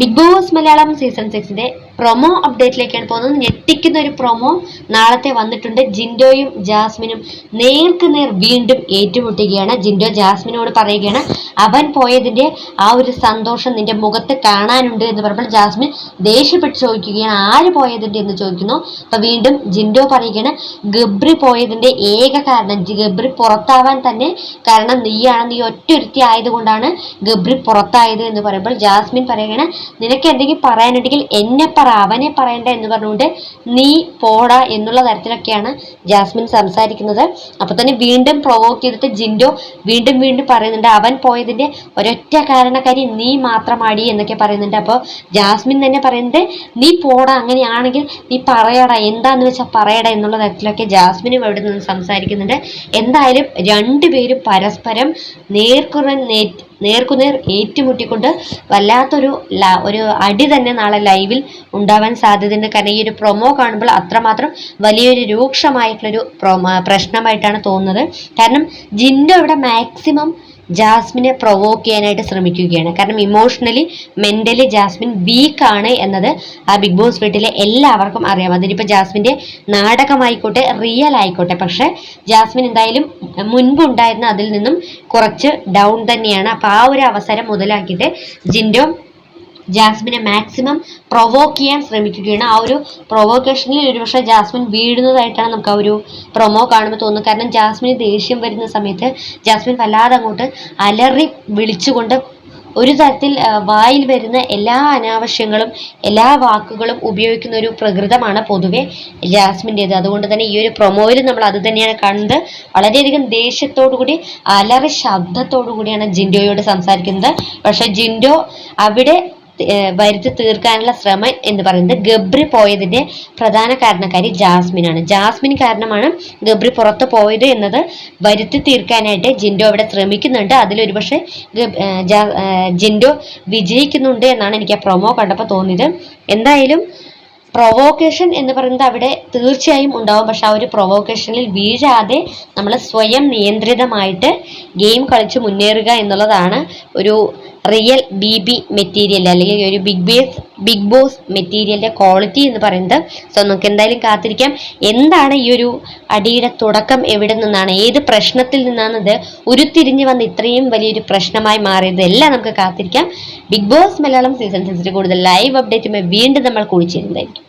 Big Boss Malayalam season സിക്സിന്റെ promo അപ്ഡേറ്റിലേക്കാണ് പോകുന്നത്. ഞെട്ടിക്കുന്ന ഒരു പ്രൊമോ നാളത്തെ വന്നിട്ടുണ്ട്. ജിൻഡോയും ജാസ്മിനും നേർക്ക് നേർ വീണ്ടും ഏറ്റുമുട്ടുകയാണ്. ജിൻഡോ ജാസ്മിനോട് പറയുകയാണ് അവൻ പോയതിന്റെ ആ ഒരു സന്തോഷം നിന്റെ മുഖത്ത് കാണാനുണ്ട് എന്ന് പറയുമ്പോൾ ജാസ്മിൻ ദേഷ്യപ്പെട്ട് ചോദിക്കുകയാണ് ആര് പോയതിന്റെ? എന്ന് ചോദിക്കുന്നു. അപ്പൊ വീണ്ടും ജിൻഡോ പറയുകയാണ് ഗബ്രി പോയതിന്റെ ഏക കാരണം ഗബ്രി പുറത്താവാൻ തന്നെ കാരണം നീയാണ് നീ ഒറ്റൊരുത്തി ആയതുകൊണ്ടാണ് ഗബ്രി പുറത്തായത് എന്ന് പറയുമ്പോൾ ജാസ്മിൻ പറയുകയാണ് നിനക്ക് എന്തെങ്കിലും പറയാനുണ്ടെങ്കിൽ എന്നെ പറ അവനെ പറയണ്ട എന്ന് പറഞ്ഞുകൊണ്ട് നീ പോടാ എന്നുള്ള തരത്തിലൊക്കെയാണ് ജാസ്മിൻ സംസാരിക്കുന്നത്. അപ്പൊ തന്നെ വീണ്ടും പ്രൊവോക്ക് ചെയ്തിട്ട് ജിൻഡോ വീണ്ടും വീണ്ടും പറയുന്നുണ്ട് അവൻ പോയതിന്റെ ഒരൊറ്റ കാരണക്കാരി നീ മാത്രമാടി എന്നൊക്കെ പറയുന്നുണ്ട്. അപ്പോൾ ജാസ്മിൻ തന്നെ പറയുന്നത് നീ പോടാ അങ്ങനെയാണെങ്കിൽ നീ പറയടാ എന്താന്ന് വെച്ചാൽ പറയടാ എന്നുള്ള തരത്തിലൊക്കെ ജാസ്മിനും ഇവിടെ നിന്ന് സംസാരിക്കുന്നുണ്ട്. എന്തായാലും രണ്ടുപേരും പരസ്പരം നേർക്കുറ നേ- നേർക്കുനേർ ഏറ്റുമുട്ടിക്കൊണ്ട് വല്ലാത്തൊരു ഒരു അടി തന്നെ നാളെ ലൈവിൽ ഉണ്ടാവാൻ സാധ്യതയുണ്ട്. കാരണം ഈ ഒരു പ്രൊമോ കാണുമ്പോൾ അത്രമാത്രം വലിയൊരു രൂക്ഷമായിട്ടുള്ളൊരു പ്രൊമോ പ്രശ്നമായിട്ടാണ് തോന്നുന്നത്. കാരണം ജിൻഡോ ഇവിടെ മാക്സിമം ജാസ്മിനെ പ്രൊവോക്ക് ചെയ്യാനായിട്ട് ശ്രമിക്കുകയാണ്. കാരണം ഇമോഷണലി മെന്റലി ജാസ്മിൻ വീക്ക് ആണ് എന്നത് ആ ബിഗ് ബോസ് വീട്ടിലെ എല്ലാവർക്കും അറിയാം. അതിനിപ്പോൾ ജാസ്മിന്റെ നാടകമായിക്കോട്ടെ റിയൽ ആയിക്കോട്ടെ. പക്ഷെ ജാസ്മിൻ എന്തായാലും മുൻപുണ്ടായിരുന്ന അതിൽ നിന്നും കുറച്ച് ഡൗൺ തന്നെയാണ്. അപ്പോൾ ആ ഒരു അവസരം മുതലാക്കിയിട്ട് ജിൻഡോ ജാസ്മിനെ മാക്സിമം പ്രൊവോക്ക് ചെയ്യാൻ ശ്രമിക്കുകയാണ്. ആ ഒരു പ്രൊവോക്കേഷനിൽ ഒരുപക്ഷെ ജാസ്മിൻ വീഴുന്നതായിട്ടാണ് നമുക്ക് ആ ഒരു പ്രൊമോ കാണുമ്പോൾ തോന്നുന്നത്. കാരണം ജാസ്മിന് ദേഷ്യം വരുന്ന സമയത്ത് ജാസ്മിൻ വല്ലാതെ അങ്ങോട്ട് അലറി വിളിച്ചുകൊണ്ട് ഒരു തരത്തിൽ വായിൽ വരുന്ന എല്ലാ അനാവശ്യങ്ങളും എല്ലാ വാക്കുകളും ഉപയോഗിക്കുന്ന ഒരു പ്രകൃതമാണ് പൊതുവെ ജാസ്മിന്റേത്. അതുകൊണ്ട് തന്നെ ഈ ഒരു പ്രൊമോയിൽ നമ്മൾ അത് തന്നെയാണ് കാണുന്നത്. വളരെയധികം ദേഷ്യത്തോടു കൂടി അലറി ശബ്ദത്തോടു കൂടിയാണ് ജിൻഡോയോട് സംസാരിക്കുന്നത്. പക്ഷെ ജിൻഡോ അവിടെ വരുത്തി തീർക്കാനുള്ള ശ്രമം എന്ന് പറയുന്നത് ഗബ്രി പോയതിന്റെ പ്രധാന കാരണക്കാരി ജാസ്മിൻ ആണ് ജാസ്മിൻ കാരണമാണ് ഗബ്രി പുറത്ത് പോയത് എന്നത് വരുത്തി തീർക്കാനായിട്ട് ജിൻഡോ അവിടെ ശ്രമിക്കുന്നുണ്ട്. അതിലൊരു പക്ഷേ ഗബ്- ഏഹ് ജാ- ഏഹ് ജിൻഡോ വിജയിക്കുന്നുണ്ട് എന്നാണ് എനിക്ക് ആ പ്രൊമോ കണ്ടപ്പോൾ തോന്നിയത്. എന്തായാലും പ്രൊവോക്കേഷൻ എന്ന് പറയുന്നത് അവിടെ തീർച്ചയായും ഉണ്ടാവും. പക്ഷെ ആ ഒരു പ്രൊവോക്കേഷനിൽ വീഴാതെ നമ്മൾ സ്വയം നിയന്ത്രിതമായിട്ട് ഗെയിം കളിച്ച് മുന്നേറുക എന്നുള്ളതാണ് ഒരു റിയൽ ബി ബി മെറ്റീരിയൽ അല്ലെങ്കിൽ ഒരു ബിഗ് ബേസ് ബിഗ് ബോസ് മെറ്റീരിയലിന്റെ ക്വാളിറ്റി എന്ന് പറയുന്നത്. സോ നമുക്ക് എന്തായാലും കാത്തിരിക്കാം. എന്താണ് ഈ ഒരു അടിയുടെ തുടക്കം എവിടെ നിന്നാണ്? ഏത് പ്രശ്നത്തിൽ നിന്നാണ് ഇത് ഉരുത്തിരിഞ്ഞ് വന്ന് ഇത്രയും വലിയൊരു പ്രശ്നമായി മാറിയത്? എല്ലാം നമുക്ക് കാത്തിരിക്കാം. ബിഗ് ബോസ് മലയാളം സീസൺ സിക്സിൽ കൂടുതൽ ലൈവ് അപ്ഡേറ്റുമായി വീണ്ടും നമ്മൾ കുഴിച്ചിരുന്നതായിരിക്കും